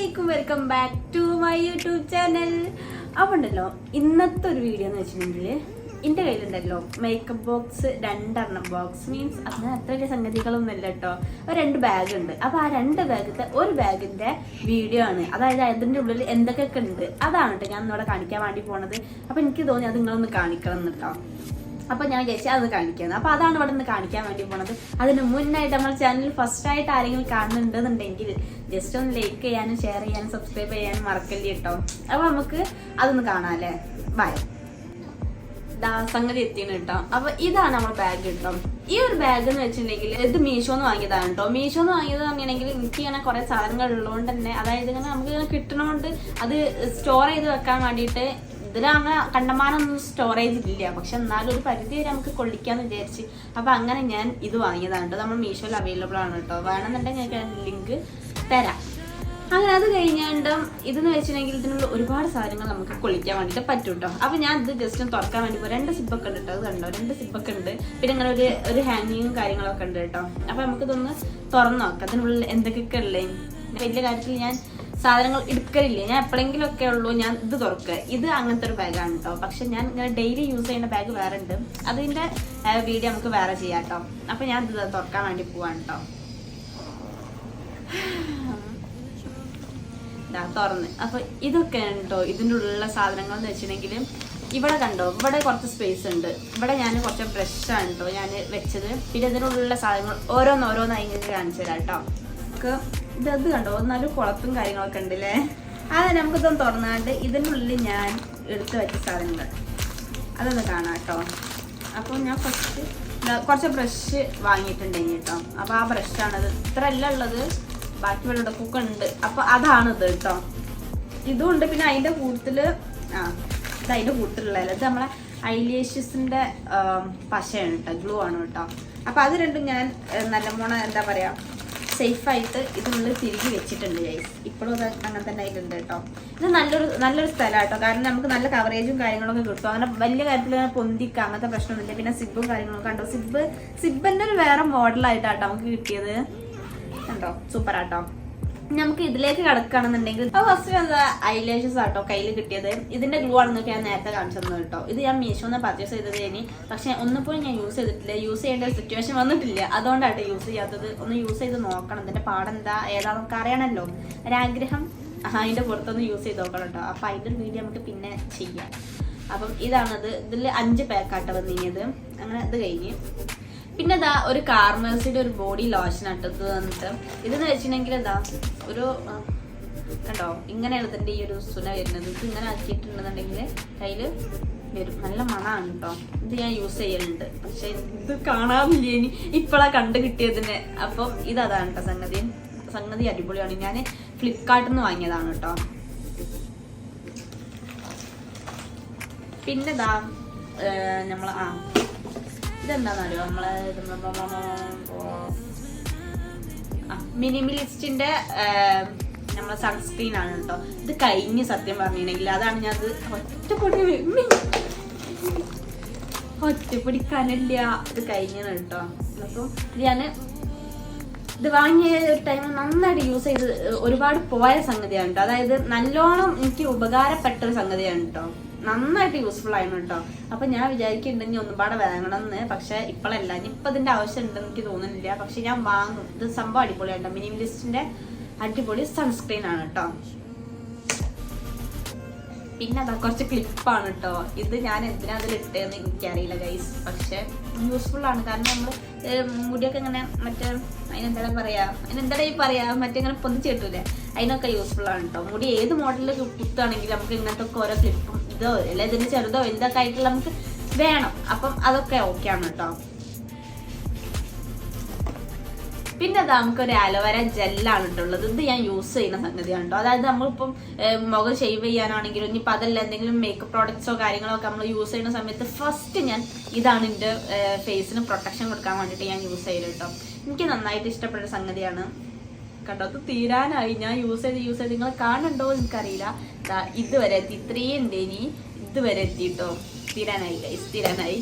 അലൈക്കും welcome back to my YouTube channel. അപ്പോൾ ഉണ്ടല്ലോ ഇന്നത്തെ ഒരു വീഡിയോ എന്ന് വെച്ചിട്ടുണ്ടെങ്കിൽ എന്റെ കയ്യിലുണ്ടല്ലോ മേക്കപ്പ് ബോക്സ് രണ്ടെണ്ണം. ബോക്സ് മീൻസ് അങ്ങനെ അത്ര വലിയ സംഗതികളൊന്നും ഇല്ല കേട്ടോ രണ്ട് ബാഗ് ഉണ്ട്. അപ്പോൾ ആ രണ്ട് ബാഗത്തെ ഒരു ബാഗിന്റെ വീഡിയോ ആണ്. അതായത് അതിന്റെ ഉള്ളിൽ എന്തൊക്കെയൊക്കെ ഉണ്ട്. അതാണ് കേട്ടോ ഞാൻ ഇന്നിവിടെ കാണിക്കാൻ വേണ്ടി പോണത്. അപ്പോൾ എനിക്ക് തോന്നി അത് നിങ്ങളൊന്ന് കാണിക്കണം എന്ന് കേട്ടോ അപ്പൊ ഞാൻ വിചാരിച്ചു അത് കാണിക്കുന്നത് അപ്പൊ അതാണ് ഇവിടെ നിന്ന് കാണിക്കാൻ വേണ്ടി പോണത്. അതിന് മുന്നായിട്ട് നമ്മൾ ചാനൽ ഫസ്റ്റ് ആയിട്ട് ആരെങ്കിലും കാണുന്നുണ്ടെന്നുണ്ടെങ്കിൽ ജസ്റ്റ് ഒന്ന് ലൈക്ക് ചെയ്യാനും ഷെയർ ചെയ്യാനും സബ്സ്ക്രൈബ് ചെയ്യാനും മറക്കല്ലേ കേട്ടോ അപ്പൊ നമുക്ക് അതൊന്ന് കാണാല്ലേ ബൈ സംഗതി എത്തിയാണ് കേട്ടോ അപ്പൊ ഇതാണ് നമ്മൾ ബാഗ് കേട്ടോ ഈ ഒരു ബാഗ് എന്ന് വെച്ചിട്ടുണ്ടെങ്കിൽ ഇത് മീഷോന്ന് വാങ്ങിയതാണ് കേട്ടോ മീഷോന്ന് വാങ്ങിയത് അങ്ങനെയാണെങ്കിൽ എനിക്ക് ഇങ്ങനെ കുറെ സാധനങ്ങൾ ഉള്ളതുകൊണ്ട് തന്നെ അതായത് ഇങ്ങനെ നമുക്ക് ഇങ്ങനെ കിട്ടണോണ്ട് അത് സ്റ്റോർ ചെയ്ത് വെക്കാൻ വേണ്ടിയിട്ട് ഇതിലങ്ങനെ കണ്ടമാനൊന്നും സ്റ്റോറേജ് ഇല്ല. പക്ഷെ എന്നാലും ഒരു പരിധി വരെ നമുക്ക് കൊള്ളിക്കാന്ന് വിചാരിച്ച്. അപ്പൊ അങ്ങനെ ഞാൻ ഇത് വാങ്ങിയതാണ് നമ്മൾ മീഷോയിൽ അവൈലബിൾ ആണ് കേട്ടോ വേണമെന്നുണ്ടെങ്കിൽ ഞാൻ ലിങ്ക് തരാം. അങ്ങനെ അത് കഴിഞ്ഞാണ്ട് ഇതെന്ന് വെച്ചിട്ടുണ്ടെങ്കിൽ ഇതിനുള്ള ഒരുപാട് സാധനങ്ങൾ നമുക്ക് കൊള്ളിക്കാൻ വേണ്ടിയിട്ട് പറ്റും കേട്ടോ അപ്പൊ ഞാൻ ഇത് ജസ്റ്റ് തുറക്കാൻ വേണ്ടി പോകും രണ്ട് സിബൊക്കെ ഉണ്ട് കേട്ടോ അത് കണ്ടോ? രണ്ട് സിബൊക്കെ ഉണ്ട്. പിന്നെ ഇങ്ങനെ ഒരു ഒരു ഹാങ്ങിങ്ങും കാര്യങ്ങളൊക്കെ ഉണ്ട് കേട്ടോ അപ്പൊ നമുക്കിതൊന്ന് തുറന്നു നോക്കാം. അതിനുള്ളിൽ എന്തൊക്കെയൊക്കെ ഉള്ളേ? വലിയ കാര്യത്തിൽ ഞാൻ സാധനങ്ങൾ എടുക്കലില്ല? ഞാൻ എപ്പോഴെങ്കിലും ഒക്കെ ഉള്ളൂ ഞാൻ ഇത് തുറക്കുക. ഇത് അങ്ങനത്തെ ഒരു ബാഗാണ് കേട്ടോ പക്ഷെ ഞാൻ ഇങ്ങനെ ഡെയിലി യൂസ് ചെയ്യുന്ന ബാഗ് വേറെ ഉണ്ട്. അതിന്റെ വീഡിയോ നമുക്ക് വേറെ ചെയ്യാം കേട്ടോ അപ്പൊ ഞാൻ ഇത് തുറക്കാൻ വേണ്ടി പോവാണ് കേട്ടോ തുറന്ന്. അപ്പൊ ഇതൊക്കെയാണ് കേട്ടോ ഇതിന്റെ ഉള്ള സാധനങ്ങൾ എന്ന് വെച്ചിട്ടുണ്ടെങ്കിൽ ഇവിടെ കണ്ടോ? ഇവിടെ കുറച്ച് സ്പേസ് ഉണ്ട്. ഇവിടെ ഞാൻ കുറച്ച് ബ്രഷാണ് കേട്ടോ ഞാൻ വെച്ചത്. പിന്നെ ഇതിനുള്ള സാധനങ്ങൾ ഓരോന്നോരോന്നായി ഇങ്ങനെ കാണിച്ചു തരാം കേട്ടോ നമുക്ക് ഇത് ഇത് കണ്ടോ? എന്നാലും കുളത്തും കാര്യങ്ങളൊക്കെ ഉണ്ടല്ലേ? അത് നമുക്കിതൊന്ന് തുറന്നാണ്ട് ഇതിനുള്ളിൽ ഞാൻ എടുത്തു വെച്ച സാധനങ്ങൾ. അതൊന്ന് കാണാം കേട്ടോ. അപ്പോൾ ഞാൻ ഫസ്റ്റ് കുറച്ച് ബ്രഷ് വാങ്ങിയിട്ടുണ്ടെങ്കിൽ കേട്ടോ. അപ്പോൾ ആ ബ്രഷാണത് ഇത്ര അല്ല ഉള്ളത്. ബാക്കി വെള്ളപ്പൊക്കെ ഉണ്ട്. അപ്പോൾ അതാണിത് കേട്ടോ. ഇതും ഉണ്ട്. പിന്നെ അതിന്റെ കൂട്ടത്തിൽ ആ ഇത് അതിന്റെ കൂട്ടത്തിലുള്ളത് ഇത് നമ്മളെ ഐലേഷ്യസിന്റെ പശയാണ് കേട്ടോ. ഗ്ലൂ ആണ് കേട്ടോ. അപ്പോൾ അത് രണ്ടും ഞാൻ നല്ല നല്ലവണ്ണം എന്താ പറയുക സേഫായിട്ട് ഇതിനുള്ളിൽ തിരികെ വെച്ചിട്ടുണ്ട് ഗൈസ് ഇപ്പോഴും അത് അങ്ങനെ തന്നെ അതിലുണ്ട് കേട്ടോ. ഇത് നല്ലൊരു നല്ലൊരു സ്ഥലമാണ് കേട്ടോ. കാരണം നമുക്ക് നല്ല കവറേജും കാര്യങ്ങളൊക്കെ കിട്ടും. അങ്ങനെ വലിയ കാര്യത്തിൽ പൊന്തിക്കാം അങ്ങനത്തെ പ്രശ്നമൊന്നുമില്ല. പിന്നെ സിബും കാര്യങ്ങളൊക്കെ കണ്ടോ? സിബ് സിബിന്റെ ഒരു വേറെ മോഡലായിട്ടാട്ടോ നമുക്ക് കിട്ടിയത്. കണ്ടോ? സൂപ്പർ ആട്ടോ. നമുക്ക് ഇതിലേക്ക് കിടക്കുകയാണെന്നുണ്ടെങ്കിൽ ഫസ്റ്റ് എന്താ ഐലേഷസ് ആട്ടോ കയ്യിൽ കിട്ടിയത്. ഇതിന്റെ ഗ്ലൂ ആണെന്നൊക്കെ ഞാൻ നേരത്തെ കാണിച്ചു തന്നു കേട്ടോ. ഇത് ഞാൻ മീഷോന്ന് പർച്ചേസ് ചെയ്തത് ഇനി പക്ഷെ ഒന്നിപ്പോഴും ഞാൻ യൂസ് ചെയ്തിട്ടില്ല. യൂസ് ചെയ്യേണ്ട സിറ്റുവേഷൻ വന്നിട്ടില്ല. അതുകൊണ്ടാട്ടെ യൂസ് ചെയ്യാത്തത്. ഒന്ന് യൂസ് ചെയ്ത് നോക്കണം. ഇതിന്റെ പാടെന്താ? ഏതാണെന്നൊക്കെ അറിയണമല്ലോ ഒരാഗ്രഹം. അതിന്റെ പുറത്തൊന്ന് യൂസ് ചെയ്ത് നോക്കണം കേട്ടോ. അപ്പൊ അതിന്റെ വീഡിയോ നമുക്ക് പിന്നെ ചെയ്യാം. അപ്പം ഇതാണത്. ഇതിൽ അഞ്ച് പാക്കാട്ടോ നീങ്ങിയത് അങ്ങനെ ഇത് കഴിഞ്ഞ്. പിന്നെ ഇതാ ഒരു കാർമേഴ്സിന്റെ ഒരു ബോഡി ലോഷൻ ഇട്ടത് വന്നിട്ട്. ഇതെന്ന് വെച്ചിട്ടുണ്ടെങ്കിൽ ഇതാ ഒരു കണ്ടോ? ഇങ്ങനെയാണ് ഇതിന്റെ ഈ ഒരു സുന വരുന്നത്. ഇത് ഇങ്ങനെ ആക്കിയിട്ടുണ്ടെന്നുണ്ടെങ്കിൽ കയ്യിൽ വരും. നല്ല മണമാണ് കേട്ടോ ഇത് ഞാൻ യൂസ് ചെയ്യലുണ്ട്. പക്ഷെ ഇത് കാണാമില്ല ഇനി. ഇപ്പോഴാ കണ്ടു കിട്ടിയതിന്. അപ്പോൾ ഇതാണ് കേട്ടോ സംഗതി. സംഗതി അടിപൊളിയാണ്. ഞാൻ ഫ്ലിപ്കാർട്ടിൽ നിന്ന് വാങ്ങിയതാണ് കേട്ടോ പിന്നെ ഇതാ നമ്മൾ ആ ഇതെന്താണെന്നറിയോ നമ്മളെ മിനിമിലിസ്റ്റിന്റെ നമ്മളെ സൺസ്ക്രീൻ ആണ് കേട്ടോ. ഇത് കഴിഞ്ഞ് സത്യം പറഞ്ഞിട്ടുണ്ടെങ്കിൽ അതാണ് ഞാൻ അത് ഒറ്റപ്പൊടി കനല്ല ഇത് കഴിഞ്ഞതാണ് കേട്ടോ. അപ്പം ഞാൻ ഇത് വാങ്ങിയ ഒരു ടൈം നന്നായിട്ട് യൂസ് ചെയ്ത് ഒരുപാട് പോയ സംഗതിയാണ് കേട്ടോ. അതായത് നല്ലോണം എനിക്ക് ഉപകാരപ്പെട്ട ഒരു സംഗതിയാണ് കേട്ടോ. നന്നായിട്ട് യൂസ്ഫുൾ ആയിരുന്നു കേട്ടോ അപ്പൊ ഞാൻ വിചാരിക്കുന്നുണ്ടെങ്കിൽ ഒന്നുപാടെ വാങ്ങണം എന്ന് പക്ഷെ ഇപ്പോഴല്ല ഇപ്പൊ ഇതിന്റെ ആവശ്യം ഉണ്ടെന്ന് എനിക്ക് തോന്നുന്നില്ല. പക്ഷെ ഞാൻ വാങ്ങും. ഇത് സംഭവം അടിപൊളിയാണ് മിനിമലിസ്റ്റിന്റെ അടിപൊളി സൺസ്ക്രീൻ ആണ് കേട്ടോ പിന്നെ അതാ കുറച്ച് ക്ലിപ്പാണ് കേട്ടോ ഇത് ഞാൻ എന്തിനാ അതിൽ ഇട്ടതെന്ന് എനിക്കറിയില്ല ഗൈസ് പക്ഷെ യൂസ്ഫുൾ ആണ്. കാരണം നമ്മൾ മുടിയൊക്കെ ഇങ്ങനെ മറ്റേ അതിനെന്താ പറയാ? അതിനെന്താ ഈ പറയാ? മറ്റേ ഇങ്ങനെ പൊന്തിച്ച് കിട്ടൂലേ? അതിനൊക്കെ യൂസ്ഫുൾ ആണ് കേട്ടോ മുടി ഏത് മോഡലിൽ കുത്തുകയാണെങ്കിലും നമുക്ക് ഇങ്ങനത്തെ ഓരോ ക്ലിപ്പും ഇതോ അല്ലെ ഇതിന് ചെറുതോ വലുതൊക്കെ ആയിട്ടുള്ള നമുക്ക് വേണം. അപ്പം അതൊക്കെ ഓക്കെ ആണ് കേട്ടോ. പിന്നെ അതാ നമുക്കൊരു അലോവേര ജെല്ലാണ് ഇട്ടുള്ളത്. ഇത് ഞാൻ യൂസ് ചെയ്യുന്ന സംഗതിയാണ് കേട്ടോ. അതായത് നമ്മളിപ്പം മുഖം ഷേവ് ചെയ്യാനാണെങ്കിലും ഇനിയിപ്പോൾ അതല്ല എന്തെങ്കിലും മേക്കപ്പ് പ്രോഡക്ട്സോ കാര്യങ്ങളോ ഒക്കെ നമ്മൾ യൂസ് ചെയ്യുന്ന സമയത്ത് ഫസ്റ്റ് ഞാൻ ഇതാണ് എന്റെ ഫേസിന് പ്രൊട്ടക്ഷൻ കൊടുക്കാൻ വേണ്ടിയിട്ട് ഞാൻ യൂസ് ചെയ്യൽ കേട്ടോ. എനിക്ക് നന്നായിട്ട് ഇഷ്ടപ്പെട്ട സംഗതിയാണ്. കണ്ടോ? അത് തീരാനായി. ഞാൻ യൂസ് ചെയ്ത് യൂസ് ചെയ്ത്. നിങ്ങൾ കാണുന്നുണ്ടോ എനിക്കറിയില്ല. ഇതുവരെ എത്തി. ഇത്രയും ഇനി. ഇതുവരെ എത്തിയിട്ടോ. തീരാനായി ഗൈസ് തീരാനായി.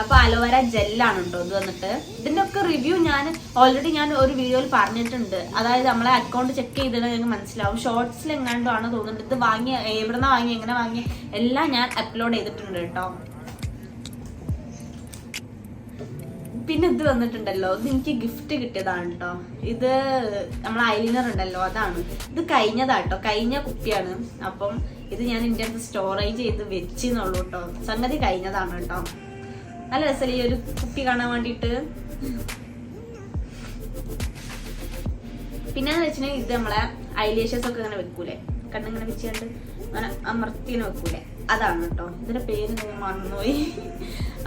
അപ്പൊ അലോവേര ജെല്ലാണ് കേട്ടോ ഇത് വന്നിട്ട്. ഇതിന്റെ ഒക്കെ റിവ്യൂ ഞാൻ ഓൾറെഡി ഞാൻ ഒരു വീഡിയോയിൽ പറഞ്ഞിട്ടുണ്ട്. അതായത് നമ്മളെ അക്കൗണ്ട് ചെക്ക് ചെയ്തിട്ട് നിങ്ങൾക്ക് മനസ്സിലാവും. ഷോർട്സിൽ എങ്ങാണ്ടോ ആണ് തോന്നുന്നുണ്ട്. ഇത് വാങ്ങി എവിടെന്നാ വാങ്ങി എങ്ങനെ വാങ്ങി എല്ലാം ഞാൻ അപ്ലോഡ് ചെയ്തിട്ടുണ്ട് കേട്ടോ. പിന്നെ ഇത് വന്നിട്ടുണ്ടല്ലോ. ഇത് എനിക്ക് ഗിഫ്റ്റ് കിട്ടിയതാണ് കേട്ടോ ഇത് നമ്മളെ ഐലിനർ ഉണ്ടല്ലോ അതാണ്. ഇത് കഴിഞ്ഞതാട്ടോ. കഴിഞ്ഞ കുപ്പിയാണ്. അപ്പം ഇത് ഞാൻ എന്റെ അടുത്ത് സ്റ്റോറേജ് ചെയ്ത് വെച്ചെന്നുള്ളൂ കേട്ടോ സംഗതി കഴിഞ്ഞതാണ് കേട്ടോ നല്ല രസമല്ലേ ഈ ഒരു കുപ്പി കാണാൻ വേണ്ടിയിട്ട്? പിന്നെ വെച്ചിട്ടുണ്ടെങ്കിൽ ഇത് നമ്മളെ ഐലേഷ്യസ് ഒക്കെ ഇങ്ങനെ വെക്കൂലേ? കണ്ണിങ്ങനെ വെച്ചുകൊണ്ട് അങ്ങനെ അമർത്തിനെ വെക്കൂലേ? അതാണ് കേട്ടോ ഇതിന്റെ പേര് മറന്നുപോയി.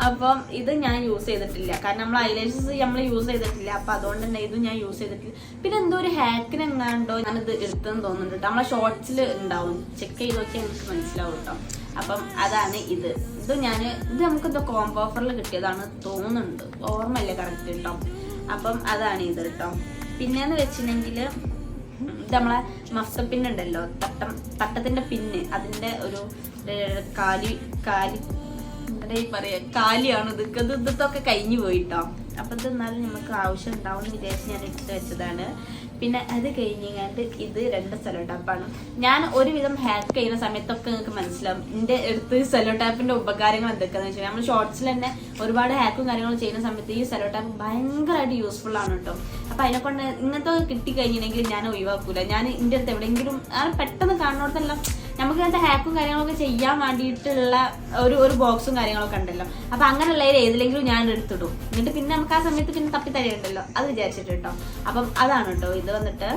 അപ്പം ഇത് ഞാൻ യൂസ് ചെയ്തിട്ടില്ല. കാരണം നമ്മൾ ഐലേഷസ് നമ്മൾ യൂസ് ചെയ്തിട്ടില്ല. അപ്പൊ അതുകൊണ്ട് തന്നെ ഇത് ഞാൻ യൂസ് ചെയ്തിട്ടില്ല. പിന്നെ എന്തോ ഒരു ഹാക്കിന് എങ്ങാണ്ടോ ഞാനിത് എടുത്തെന്ന് തോന്നുന്നുണ്ട് നമ്മളെ ഷോർട്സിൽ ഉണ്ടാവും. ചെക്ക് ചെയ്ത് നോക്കിയാൽ എനിക്ക് മനസ്സിലാവും കേട്ടോ. അപ്പം അതാണ് ഇത്. ഇത് ഞാൻ ഇത് നമുക്ക് എന്തോ കോംബോ ഓഫറിൽ കിട്ടിയതാണ് തോന്നുന്നുണ്ട്. ഓർമ്മയില്ല കറക്റ്റ് കേട്ടോ അപ്പം അതാണ് ഇത് കേട്ടോ. പിന്നെന്ന് വെച്ചിട്ടുണ്ടെങ്കിൽ ഇത് നമ്മളെ മഫ്ത പിന്നുണ്ടല്ലോ തട്ടം തട്ടത്തിന്റെ പിന്ന് അതിന്റെ ഒരു കാലി കാലി എന്താ ഈ പറയാ കാലിയാണ് ഇത്. ഇത് ഇതൊക്കെ കഴിഞ്ഞു പോയിട്ടോ. അപ്പൊ ഇത് എന്നാലും നമുക്ക് ആവശ്യം ഉണ്ടാവും എന്ന് വിചാരിച്ച് ഞാൻ എടുത്ത് വെച്ചതാണ്. പിന്നെ അത് കഴിഞ്ഞാണ്ട് ഇത് രണ്ട് സെലോ ടാപ്പാണ് ഞാൻ ഒരുവിധം ഹാക്ക് ചെയ്യുന്ന സമയത്തൊക്കെ നിങ്ങൾക്ക് മനസ്സിലാവും. എന്റെ അടുത്ത് സെലോ ടാപ്പിന്റെ ഉപകാരങ്ങൾ എന്തൊക്കെയാണെന്ന് വെച്ചാൽ നമ്മൾ ഷോർട്സിൽ തന്നെ ഒരുപാട് ഹാക്കും കാര്യങ്ങളും ചെയ്യുന്ന സമയത്ത് ഈ സെലോ ടാപ്പ് ഭയങ്കരമായിട്ട് യൂസ്ഫുൾ ആണ് കേട്ടോ. അപ്പൊ അതിനെ കൊണ്ട് ഇങ്ങനത്തെ കിട്ടിക്കഴിഞ്ഞിട്ടുണ്ടെങ്കിൽ ഞാൻ ഒഴിവാക്കൂല. ഞാൻ എന്റെ അടുത്ത് എവിടെയെങ്കിലും പെട്ടെന്ന് കാണുന്നിടത്തെല്ലാം നമുക്ക് അങ്ങനത്തെ ഹാക്കും കാര്യങ്ങളൊക്കെ ചെയ്യാൻ വേണ്ടിയിട്ടുള്ള ഒരു ഒരു ബോക്സും കാര്യങ്ങളൊക്കെ ഉണ്ടല്ലോ. അപ്പൊ അങ്ങനെയുള്ളതിൽ ഏതിലെങ്കിലും ഞാൻ എടുത്തിടും. എന്നിട്ട് പിന്നെ നമുക്ക് ആ സമയത്ത് പിന്നെ തപ്പി തരണ്ടല്ലോ. അത് വിചാരിച്ചിട്ട് കേട്ടോ അപ്പം അതാണ് കേട്ടോ ഇത് വന്നിട്ട്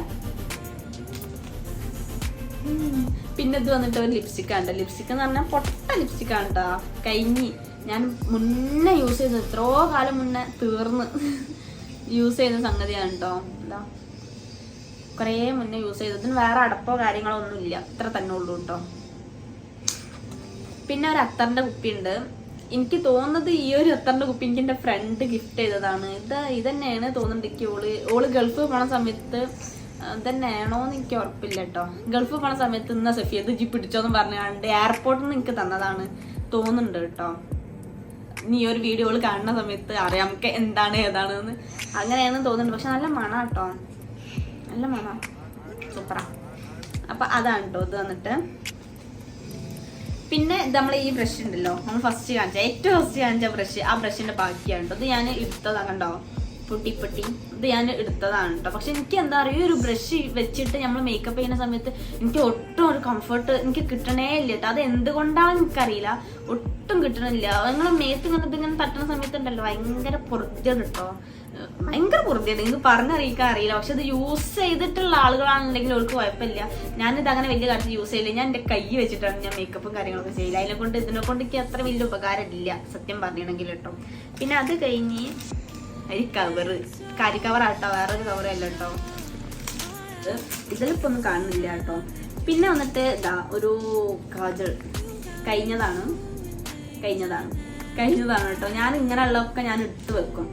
പിന്നെ ഇത് വന്നിട്ട് ഒരു ലിപ്സ്റ്റിക് ആണ് ലിപ്സ്റ്റിക് എന്ന് പറഞ്ഞാൽ പൊട്ട ലിപ്സ്റ്റിക് ആണ് കേട്ടോ കഴിഞ്ഞി ഞാൻ മുന്നേ യൂസ് ചെയ്ത് എത്രയോ കാലം മുന്നേ തീർന്ന്. യൂസ് ചെയ്യുന്ന സംഗതിയാണ് കേട്ടോ എന്താ കുറേ മുന്നേ യൂസ് ചെയ്തതിന് വേറെ അടപ്പോ കാര്യങ്ങളോ ഒന്നും ഇല്ല ഇത്ര തന്നെ ഉള്ളൂ കേട്ടോ പിന്നെ ഒരു അത്തറിന്റെ കുപ്പിയുണ്ട്. എനിക്ക് തോന്നുന്നത് ഈ ഒരു അത്തറിന്റെ കുപ്പി എനിക്ക് എന്റെ ഫ്രണ്ട് ഗിഫ്റ്റ് ചെയ്തതാണ്. ഇത് ഇതന്നെയാണ് തോന്നുന്നുണ്ട് എനിക്ക് ഓൾ ഓൾ ഗൾഫ് പോണ സമയത്ത് ഇതന്നെയാണോ എന്ന് എനിക്ക് ഉറപ്പില്ല കേട്ടോ ഗൾഫ് പോണ സമയത്ത് ഇന്ന സഫിയ ഇത് പിടിച്ചോന്ന് പറഞ്ഞാണ്ട് എയർപോർട്ടിൽ നിന്ന് എനിക്ക് തന്നതാണ് തോന്നുന്നുണ്ട് കേട്ടോ നീ ഒരു വീഡിയോകൾ കാണുന്ന സമയത്ത് അറിയാം നമുക്ക് എന്താണ് ഏതാണെന്ന്. അങ്ങനെയാണെന്ന് തോന്നുന്നുണ്ട്. പക്ഷെ നല്ല മണാട്ടോ നല്ല മണ. സൂപ്പറാ. അപ്പൊ അതാണ് കേട്ടോ ഇത് വന്നിട്ട്. പിന്നെ നമ്മൾ ഈ ബ്രഷ് ഉണ്ടല്ലോ നമ്മൾ ഫസ്റ്റ് കാണിച്ച ഏറ്റവും ഫസ്റ്റ് കാണിച്ച ബ്രഷ് ആ ബ്രഷിന്റെ ബാക്കിയാണ് കേട്ടോ ഇത് ഞാൻ എടുത്തതാണ് കണ്ടോ? പൊട്ടി പൊട്ടി. ഇത് ഞാൻ എടുത്തതാണ് കേട്ടോ പക്ഷെ എനിക്ക് എന്താ പറയുക ഈ ഒരു ബ്രഷ് വെച്ചിട്ട് നമ്മൾ മേക്കപ്പ് ചെയ്യുന്ന സമയത്ത് എനിക്ക് ഒട്ടും ഒരു കംഫർട്ട് എനിക്ക് കിട്ടണേ ഇല്ല കേട്ടോ അത് എന്തുകൊണ്ടാണെന്ന് എനിക്കറിയില്ല. ഒട്ടും കിട്ടണില്ല. നിങ്ങൾ മേത്ത് ഇങ്ങനെ ഇതിങ്ങനെ തട്ടുന്ന സമയത്തുണ്ടല്ലോ ഭയങ്കര പൊറുതിയാണ് കേട്ടോ ഭയങ്കര പൊറുതിയാണ് നിങ്ങൾക്ക് പറഞ്ഞറിയിക്കാൻ അറിയില്ല. പക്ഷെ അത് യൂസ് ചെയ്തിട്ടുള്ള ആളുകളാണെന്നുണ്ടെങ്കിൽ അവർക്ക് കുഴപ്പമില്ല. ഞാനിത് അങ്ങനെ വലിയ കാര്യത്തിൽ യൂസ് ചെയ്യില്ല. ഞാൻ എന്റെ കൈ വെച്ചിട്ടാണ് ഞാൻ മേക്കപ്പും കാര്യങ്ങളൊക്കെ ചെയ്യില്ല അതിനെ കൊണ്ട് ഇതിനെ കൊണ്ട് എനിക്ക് അത്ര വലിയ ഉപകാരമില്ല സത്യം പറഞ്ഞിട്ടുണ്ടെങ്കിൽ കേട്ടോ. പിന്നെ അത് കഴിഞ്ഞ് ഒരു കവറ് കരി കവറാട്ടോ വേറൊരു കവറല്ല കേട്ടോ. ഇത് ഇതിലിപ്പോ ഒന്നും കാണുന്നില്ല കേട്ടോ. പിന്നെ വന്നിട്ട് ഇതാ ഒരു കാജൽ. കഴിഞ്ഞതാണ്. കഴിഞ്ഞതാണ്. കഴിഞ്ഞതാണ് കേട്ടോ. ഞാൻ ഇങ്ങനെയുള്ളതൊക്കെ ഞാൻ എടുത്തു വെക്കും.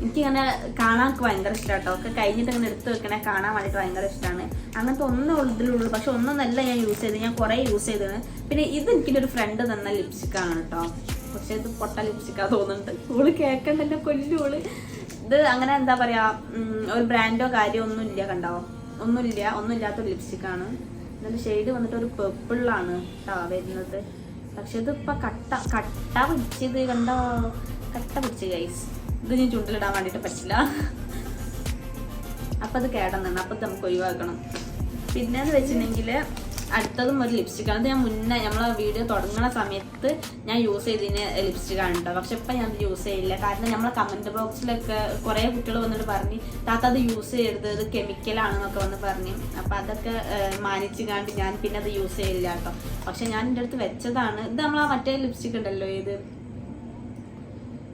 എനിക്കിങ്ങനെ കാണാൻ ഭയങ്കര ഇഷ്ടമാണ് കേട്ടോ ഒക്കെ കഴിഞ്ഞിട്ട് ഇങ്ങനെ എടുത്ത് വെക്കണേ കാണാൻ വേണ്ടിയിട്ട് ഭയങ്കര ഇഷ്ടമാണ് അങ്ങനത്തെ ഒന്നേ ഉള്ളൂ ഇതിലുള്ളൂ. പക്ഷെ ഒന്നൊന്നല്ല ഞാൻ യൂസ് ചെയ്തത്. ഞാൻ കുറേ യൂസ് ചെയ്തത്. പിന്നെ ഇത് എനിക്കിന്റെ ഒരു ഫ്രണ്ട് തന്ന ലിപ്സ്റ്റിക് ആണ് കേട്ടോ പക്ഷെ ഇത് പൊട്ട ലിപ്സ്റ്റിക്കാ തോന്നുന്നുണ്ട്. ഓൾ കേൾക്കണ്ട എന്നെ കൊല്ലോൾ ഇത് അങ്ങനെ എന്താ പറയാ ഒരു ബ്രാൻഡോ കാര്യമോ ഒന്നും ഇല്ല കണ്ടോ? ഒന്നുമില്ല ഒന്നുമില്ലാത്ത ഒരു ലിപ്സ്റ്റിക് ആണ്. എന്നിട്ട് ഷെയ്ഡ് വന്നിട്ട് ഒരു പേർപ്പിളാണ് കേട്ടോ വരുന്നത്. പക്ഷെ ഇതിപ്പോ കട്ട കട്ട പിടിച്ചത് കണ്ടോ? കട്ട പിടിച്ച് ഗൈസ് ഇത് ഞാൻ ചുണ്ടിലിടാൻ വേണ്ടിയിട്ട് പറ്റില്ല. അപ്പം അത് കേടന്നാണ്. അപ്പം നമുക്ക് ഒഴിവാക്കണം. പിന്നെ എന്ന് വെച്ചിട്ടുണ്ടെങ്കിൽ അടുത്തതും ഒരു ലിപ്സ്റ്റിക് അത് ഞാൻ മുന്നേ നമ്മൾ വീഡിയോ തുടങ്ങുന്ന സമയത്ത് ഞാൻ യൂസ് ചെയ്തതിന് ലിപ്സ്റ്റിക് ആണ് കേട്ടോ പക്ഷെ ഇപ്പം ഞാൻ യൂസ് ചെയ്യില്ല. കാരണം നമ്മളെ കമന്റ് ബോക്സിലൊക്കെ കുറേ കുട്ടികൾ വന്നിട്ട് പറഞ്ഞ് താത്ത അത് യൂസ് ചെയ്യരുത്. ഇത് കെമിക്കലാണെന്നൊക്കെ വന്ന് പറഞ്ഞു. അപ്പം അതൊക്കെ മാനിച്ച് കണ്ട് ഞാൻ പിന്നെ അത് യൂസ് ചെയ്യില്ല കേട്ടോ പക്ഷെ ഞാൻ എന്റെ അടുത്ത് വെച്ചതാണ്. ഇത് നമ്മൾ ആ മറ്റേ ലിപ്സ്റ്റിക് ഉണ്ടല്ലോ ഇത്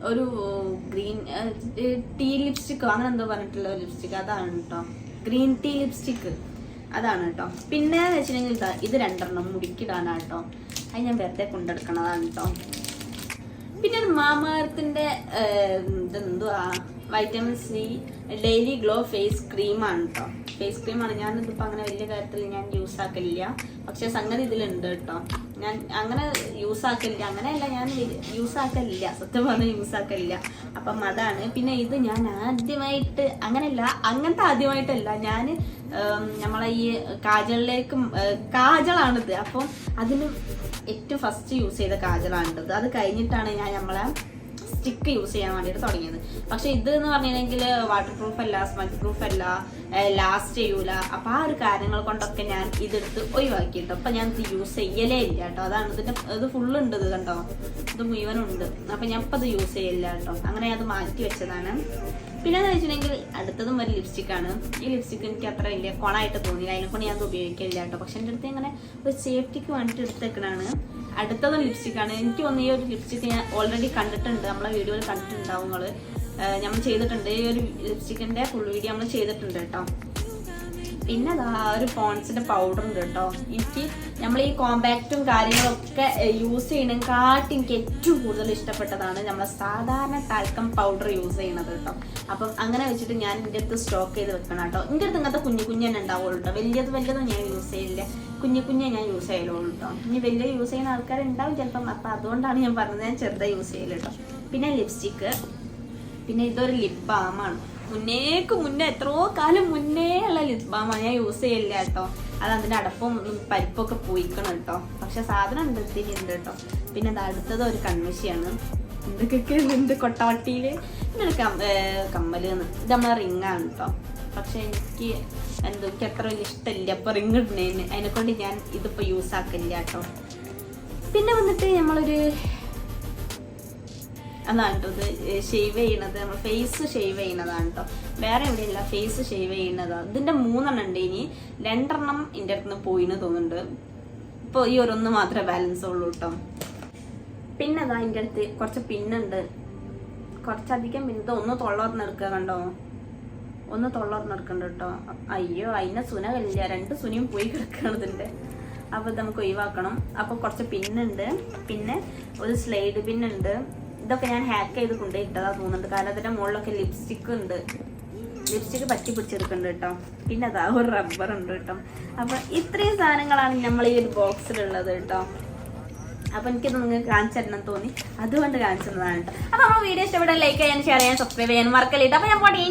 ഒരു ഗ്രീൻ ടീ ലിപ്സ്റ്റിക്കോ അങ്ങനെ എന്തോ പറഞ്ഞിട്ടുള്ള ലിപ്സ്റ്റിക് അതാണ് കേട്ടോ ഗ്രീൻ ടീ ലിപ്സ്റ്റിക്ക് അതാണ് കേട്ടോ പിന്നെ വെച്ചിട്ടുണ്ടെങ്കിൽ ഇതാ രണ്ടെണ്ണം മുടിക്കിടാനാണ് കേട്ടോ അത് ഞാൻ വെറുതെ കൊണ്ടെടുക്കണതാണ് കേട്ടോ പിന്നെ ഒരു മാമാർത്തിന്റെ ഇതെന്തുവാ vitamin C daily glow face ക്രീമാണ് കേട്ടോ ഫേസ് ക്രീമാണ് ഞാനിതിപ്പോൾ അങ്ങനെ വലിയ കാര്യത്തിൽ ഞാൻ യൂസ് ആക്കലില്ല. പക്ഷെ സംഗതി ഇതിലുണ്ട് കേട്ടോ ഞാൻ അങ്ങനെ യൂസ് ആക്കലില്ല. അങ്ങനെയല്ല ഞാൻ യൂസ് ആക്കലില്ല. സത്യം പറഞ്ഞാൽ യൂസ് ആക്കലില്ല. അപ്പം അതാണ്. പിന്നെ ഇത് ഞാൻ ആദ്യമായിട്ട് അങ്ങനെയല്ല അങ്ങനത്തെ ആദ്യമായിട്ടല്ല. ഞാൻ നമ്മളെ ഈ കാജളിലേക്ക് കാജളാണിത് അപ്പം അതിന് ഏറ്റവും ഫസ്റ്റ് യൂസ് ചെയ്ത കാജളാണിത് അത് കഴിഞ്ഞിട്ടാണ് ഞാൻ നമ്മളെ സ്റ്റിക്ക് യൂസ് ചെയ്യാൻ വേണ്ടിയിട്ട് തുടങ്ങിയത്. പക്ഷെ ഇത് എന്ന് പറഞ്ഞിട്ടുണ്ടെങ്കിൽ വാട്ടർ പ്രൂഫ് അല്ല സ്മജ് പ്രൂഫ് അല്ല ലാസ്റ്റ് ചെയ്യൂല. അപ്പൊ ആ ഒരു കാര്യങ്ങൾ കൊണ്ടൊക്കെ ഞാൻ ഇതെടുത്ത് ഒഴിവാക്കിയിട്ടോ അപ്പൊ ഞാൻ ഇത് യൂസ് ചെയ്യലേ ഇല്ല കേട്ടോ. അതാണ് ഇതിന്റെ ഇത് ഫുള്ള് ഉണ്ട് ഇത് കണ്ടോ? ഇത് മുഴുവനുണ്ട് അപ്പൊ ഞാൻ ഇപ്പൊ ഇത് യൂസ് ചെയ്യില്ല കേട്ടോ. അങ്ങനെ അത് മാറ്റി വെച്ചതാണ്. പിന്നെ എന്ന് വെച്ചിട്ടുണ്ടെങ്കിൽ അടുത്തതും ഒരു ലിപ്സ്റ്റിക് ആണ്. ഈ ലിപ്സ്റ്റിക് എനിക്ക് അത്ര വലിയ കൊണായിട്ട് തോന്നിയില്ല. അതിനെക്കൊണ്ട് ഞാൻ ഉപയോഗിക്കില്ല കേട്ടോ. പക്ഷെ എന്റെ അടുത്ത് ഇങ്ങനെ ഒരു സേഫ്റ്റിക്ക് വേണ്ടിയിട്ട് എടുത്തേക്കണാണ് അടുത്തതും ലിപ്സ്റ്റിക് ആണ്. എനിക്ക് തോന്നുന്നു ഈ ഒരു ലിപ്സ്റ്റിക്ക് ഞാൻ ഓൾറെഡി കണ്ടിട്ടുണ്ട്. നമ്മളെ വീഡിയോയിൽ കണ്ടിട്ടുണ്ടാവും നിങ്ങൾ നമ്മൾ ചെയ്തിട്ടുണ്ട്. ഈ ഒരു ലിപ്സ്റ്റിക്കിന്റെ ഫുൾ വീഡിയോ നമ്മൾ ചെയ്തിട്ടുണ്ട് കേട്ടോ. പിന്നെ ഒരു പോൺസിന്റെ പൗഡർ ഉണ്ട് കേട്ടോ എനിക്ക് നമ്മൾ ഈ കോമ്പാക്റ്റും കാര്യങ്ങളൊക്കെ യൂസ് ചെയ്യണേക്കാട്ടി എനിക്ക് ഏറ്റവും കൂടുതൽ ഇഷ്ടപ്പെട്ടതാണ് നമ്മൾ സാധാരണ ടാൽക്കം പൗഡർ യൂസ് ചെയ്യണത് കേട്ടോ അപ്പം അങ്ങനെ വെച്ചിട്ട് ഞാൻ എന്റെ അടുത്ത് സ്റ്റോക്ക് ചെയ്ത് വെക്കണം കേട്ടോ എന്റെ അടുത്ത് ഇങ്ങനത്തെ കുഞ്ഞു കുഞ്ഞു തന്നെ ഉണ്ടാവുള്ളൂ കേട്ടോ വലിയത് വലിയതും ഞാൻ യൂസ് ചെയ്യില്ല കുഞ്ഞു കുഞ്ഞേ ഞാൻ യൂസ് ചെയ്യലുള്ളൂ കേട്ടോ ഇനി വലിയ യൂസ് ചെയ്യുന്ന ആൾക്കാരുണ്ടാവും ചിലപ്പം. അപ്പം അതുകൊണ്ടാണ് ഞാൻ പറഞ്ഞത് ഞാൻ ചെറുതായി യൂസ് ചെയ്യൽ പിന്നെ ലിപ്സ്റ്റിക്ക് പിന്നെ ഇതൊരു ലിപ് ബാമാണ് മുന്നേക്ക് മുന്നേ എത്രയോ കാലം മുന്നേ ഉള്ള ലിപ് ഞാൻ യൂസ് ചെയ്യില്ല കേട്ടോ. അത് അതിന്റെ അടപ്പും പരിപ്പൊക്കെ പോയിക്കണം കേട്ടോ. പക്ഷെ സാധനം ഉണ്ട് ഉണ്ട് കേട്ടോ. പിന്നെ അത് അടുത്തത് ഒരു കൺമശിയാണ്. എന്തൊക്കെ ഉണ്ട് കൊട്ടവട്ടിയിൽ ഇതൊരു കം- ഏ, കമ്മൽ എന്ന്. ഇത് നമ്മളെ റിങ്ങാണ് കേട്ടോ. പക്ഷെ എനിക്ക് എന്തോ എനിക്ക് അത്ര വലിയ ഇഷ്ടമില്ല അപ്പോൾ റിങ് ഇടുന്നതിന്. അതിനെക്കൊണ്ട് ഞാൻ ഇതിപ്പോൾ യൂസ് ആക്കില്ല കേട്ടോ. പിന്നെ വന്നിട്ട് നമ്മളൊരു അതാണ് കേട്ടോ ഇത് ഷേവ് ചെയ്യണത്. നമ്മൾ ഫേസ് ഷെയ്വ് ചെയ്യണതാണ് കേട്ടോ വേറെ എവിടെയല്ല ഫേസ് ഷെയ്വ് ചെയ്യണതാണ് ഇതിന്റെ മൂന്നെണ്ണം ഉണ്ട് ഇനി. രണ്ടെണ്ണം എന്റെ അടുത്ത് നിന്ന് പോയിന്ന് തോന്നുന്നുണ്ട്. ഇപ്പോൾ ഈ ഒരൊന്ന് മാത്രമേ ബാലൻസ് ഉള്ളൂ കേട്ടോ പിന്നെ അതാ എന്റെ അടുത്ത് കുറച്ച് പിന്നുണ്ട് കുറച്ചധികം പിന്നെ ഒന്ന് തൊള്ളോർന്നെടുക്കുക കണ്ടോ? ഒന്ന് തൊള്ളോർന്നെടുക്കണ്ട കേട്ടോ അയ്യോ അതിനെ സുന കഴിയില്ല രണ്ട് സുനിയും പോയി കിടക്കണതിന്റെ ഇതിന്റെ അപ്പോൾ നമുക്ക് ഒഴിവാക്കണം. അപ്പോൾ കുറച്ച് പിന്നുണ്ട് പിന്നെ ഒരു സ്ലൈഡ് പിന്നുണ്ട് ഇതൊക്കെ ഞാൻ ഹാക്ക് ചെയ്ത് കൊണ്ടുപോയിട്ടതാ തോന്നുന്നുണ്ട് കാരണം അതിന്റെ മുകളിലൊക്കെ ലിപ്സ്റ്റിക് ഉണ്ട്. ലിപ്സ്റ്റിക് പറ്റി പിടിച്ചെടുക്കുന്നുണ്ട് കേട്ടോ. പിന്നെ അതാ ഒരു റബ്ബർ ഉണ്ട് കേട്ടോ. അപ്പോൾ ഇത്രയും സാധനങ്ങളാണ് നമ്മൾ ഈ ഒരു ബോക്സിലുള്ളത് കേട്ടോ. അപ്പൊ എനിക്കത് നിങ്ങൾക്ക് കാണിച്ചു തരണം തോന്നി. അതുകൊണ്ട് കാണിച്ചു തന്നതാണ് കേട്ടോ. അപ്പൊ നമ്മൾ വീഡിയോ ഇഷ്ടപ്പെട്ടാൽ ലൈക്ക് ചെയ്യാൻ ഷെയർ ചെയ്യാൻ സബ്സ്ക്രൈബ് ചെയ്യാൻ മറക്കല്ലേ അപ്പൊ ഞാൻ പോട്ടെ.